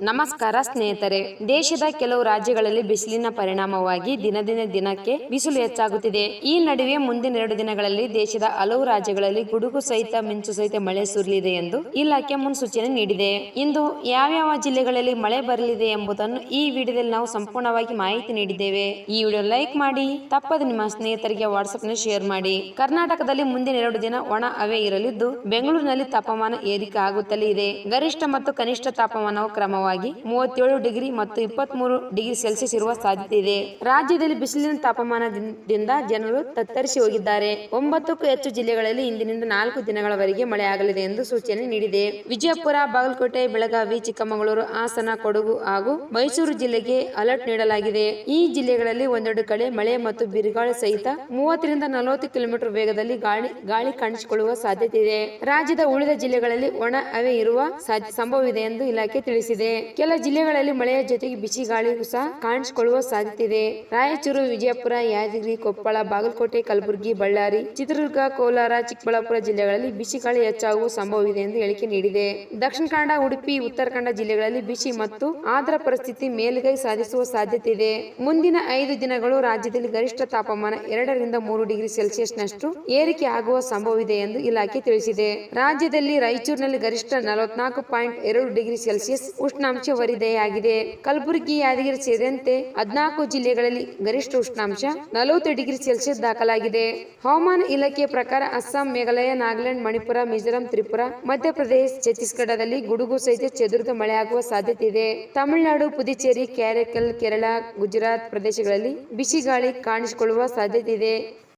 ನಮಸ್ಕಾರ ಸ್ನೇಹಿತರೆ, ದೇಶದ ಕೆಲವು ರಾಜ್ಯಗಳಲ್ಲಿ ಬಿಸಿಲಿನ ಪರಿಣಾಮವಾಗಿ ದಿನದಿನ ದಿನಕ್ಕೆ ಬಿಸಿಲು ಹೆಚ್ಚಾಗುತ್ತಿದೆ. ಈ ನಡುವೆ ಮುಂದಿನ ಎರಡು ದಿನಗಳಲ್ಲಿ ದೇಶದ ಹಲವು ರಾಜ್ಯಗಳಲ್ಲಿ ಗುಡುಗು ಸಹಿತ, ಮಿಂಚು ಸಹಿತ ಮಳೆ ಸುರಿಯಲಿದೆ ಎಂದು ಇಲಾಖೆ ಮುನ್ಸೂಚನೆ ನೀಡಿದೆ. ಇಂದು ಯಾವ್ಯಾವ ಜಿಲ್ಲೆಗಳಲ್ಲಿ ಮಳೆ ಬರಲಿದೆ ಎಂಬುದನ್ನು ಈ ವಿಡಿಯೋದಲ್ಲಿ ನಾವು ಸಂಪೂರ್ಣವಾಗಿ ಮಾಹಿತಿ ನೀಡಿದ್ದೇವೆ. ಈ ವಿಡಿಯೋ ಲೈಕ್ ಮಾಡಿ, ತಪ್ಪದೆ ನಿಮ್ಮ ಸ್ನೇಹಿತರಿಗೆ ವಾಟ್ಸ್ಆಪ್ನ ಶೇರ್ ಮಾಡಿ. ಕರ್ನಾಟಕದಲ್ಲಿ ಮುಂದಿನ ಎರಡು ದಿನ ಒಣ ಹವೆ ಇರಲಿದ್ದು, ಬೆಂಗಳೂರಿನಲ್ಲಿ ತಾಪಮಾನ ಏರಿಕೆ ಆಗುತ್ತಲೇ ಇದೆ. ಗರಿಷ್ಠ ಮತ್ತು ಕನಿಷ್ಠ ತಾಪಮಾನವು ಕ್ರಮವಾಗಿ ಮೂವತ್ತೇಳು ಡಿಗ್ರಿ ಮತ್ತು ಇಪ್ಪತ್ಮೂರು ಡಿಗ್ರಿ ಸೆಲ್ಸಿಯಸ್ ಇರುವ ಸಾಧ್ಯತೆ ಇದೆ. ರಾಜ್ಯದಲ್ಲಿ ಬಿಸಿಲಿನ ತಾಪಮಾನದಿಂದ ಜನರು ತತ್ತರಿಸಿ ಹೋಗಿದ್ದಾರೆ. ಒಂಬತ್ತಕ್ಕೂ ಹೆಚ್ಚು ಜಿಲ್ಲೆಗಳಲ್ಲಿ ಇಂದಿನಿಂದ ನಾಲ್ಕು ದಿನಗಳವರೆಗೆ ಮಳೆಯಾಗಲಿದೆ ಎಂದು ಸೂಚನೆ ನೀಡಿದೆ. ವಿಜಯಪುರ, ಬಾಗಲಕೋಟೆ, ಬೆಳಗಾವಿ, ಚಿಕ್ಕಮಗಳೂರು, ಹಾಸನ, ಕೊಡಗು ಹಾಗೂ ಮೈಸೂರು ಜಿಲ್ಲೆಗೆ ಅಲರ್ಟ್ ನೀಡಲಾಗಿದೆ. ಈ ಜಿಲ್ಲೆಗಳಲ್ಲಿ ಒಂದೆರಡು ಕಡೆ ಮಳೆ ಮತ್ತು ಬಿರುಗಾಳಿ ಸಹಿತ ಮೂವತ್ತರಿಂದ ನಲವತ್ತು ಕಿಲೋಮೀಟರ್ ವೇಗದಲ್ಲಿ ಗಾಳಿ ಗಾಳಿ ಕಾಣಿಸಿಕೊಳ್ಳುವ ಸಾಧ್ಯತೆ ಇದೆ. ರಾಜ್ಯದ ಉಳಿದ ಜಿಲ್ಲೆಗಳಲ್ಲಿ ಒಣ ಹವೆ ಇರುವ ಸಂಭವವಿದೆ ಎಂದು ಇಲಾಖೆ ತಿಳಿಸಿದೆ. ಕೆಲ ಜಿಲ್ಲೆಗಳಲ್ಲಿ ಮಳೆಯ ಜೊತೆಗೆ ಬಿಸಿ ಗಾಳಿಯೂ ಸಹ ಕಾಣಿಸಿಕೊಳ್ಳುವ ಸಾಧ್ಯತೆ ಇದೆ ರಾಯಚೂರು, ವಿಜಯಪುರ, ಯಾದಗಿರಿ, ಕೊಪ್ಪಳ, ಬಾಗಲಕೋಟೆ, ಕಲಬುರಗಿ, ಬಳ್ಳಾರಿ, ಚಿತ್ರದುರ್ಗ, ಕೋಲಾರ, ಚಿಕ್ಕಬಳ್ಳಾಪುರ ಜಿಲ್ಲೆಗಳಲ್ಲಿ ಬಿಸಿ ಗಾಳಿ ಹೆಚ್ಚಾಗುವ ಸಂಭವವಿದೆ ಎಂದು ಹೇಳಿಕೆ ನೀಡಿದೆ. ದಕ್ಷಿಣ ಕನ್ನಡ, ಉಡುಪಿ ಉತ್ತರ ಕನ್ನಡ ಜಿಲ್ಲೆಗಳಲ್ಲಿ ಬಿಸಿ ಮತ್ತು ಆದ್ರ ಪರಿಸ್ಥಿತಿ ಮೇಲುಗೈ ಸಾಧಿಸುವ ಸಾಧ್ಯತೆ ಇದೆ ಮುಂದಿನ ಐದು ದಿನಗಳು ರಾಜ್ಯದಲ್ಲಿ ಗರಿಷ್ಠ ತಾಪಮಾನ ಎರಡರಿಂದ ಮೂರು ಡಿಗ್ರಿ ಸೆಲ್ಸಿಯಸ್ನಷ್ಟು ಏರಿಕೆ ಆಗುವ ಸಂಭವವಿದೆ ಎಂದು ಇಲಾಖೆ ತಿಳಿಸಿದೆ. ರಾಜ್ಯದಲ್ಲಿ ರಾಯಚೂರಿನಲ್ಲಿ ಗರಿಷ್ಠ ನಲವತ್ನಾಲ್ಕು ಪಾಯಿಂಟ್ ಎರಡು ಡಿಗ್ರಿ ಸೆಲ್ಸಿಯಸ್ ಉಷ್ಣಾಂಶ ವರದಿಯಾಗಿದೆ. ಕಲಬುರಗಿ ಯಾದಗಿರಿ ಸೇರಿದಂತೆ ಹದಿನಾಲ್ಕು ಜಿಲ್ಲೆಗಳಲ್ಲಿ ಗರಿಷ್ಠ ಉಷ್ಣಾಂಶ ನಲವತ್ತು ಡಿಗ್ರಿ ಸೆಲ್ಸಿಯಸ್ ದಾಖಲಾಗಿದೆ. ಹವಾಮಾನ ಇಲಾಖೆ ಪ್ರಕಾರ ಅಸ್ಸಾಂ, ಮೇಘಾಲಯ, ನಾಗಾಲ್ಯಾಂಡ್, ಮಣಿಪುರ, ಮಿಜೋರಾಂ, ತ್ರಿಪುರ, ಮಧ್ಯಪ್ರದೇಶ, ಛತ್ತೀಸ್ಗಢದಲ್ಲಿ ಗುಡುಗು ಸಹಿತ ಚದುರಿದ ಮಳೆಯಾಗುವ ಸಾಧ್ಯತೆ ಇದೆ. ತಮಿಳುನಾಡು, ಪುದುಚೇರಿ ಕ್ಯಾರೆಕಲ್ ಕೇರಳ, ಗುಜರಾತ್ ಪ್ರದೇಶಗಳಲ್ಲಿ ಬಿಸಿಗಾಳಿ ಕಾಣಿಸಿಕೊಳ್ಳುವ ಸಾಧ್ಯತೆ ಇದೆ.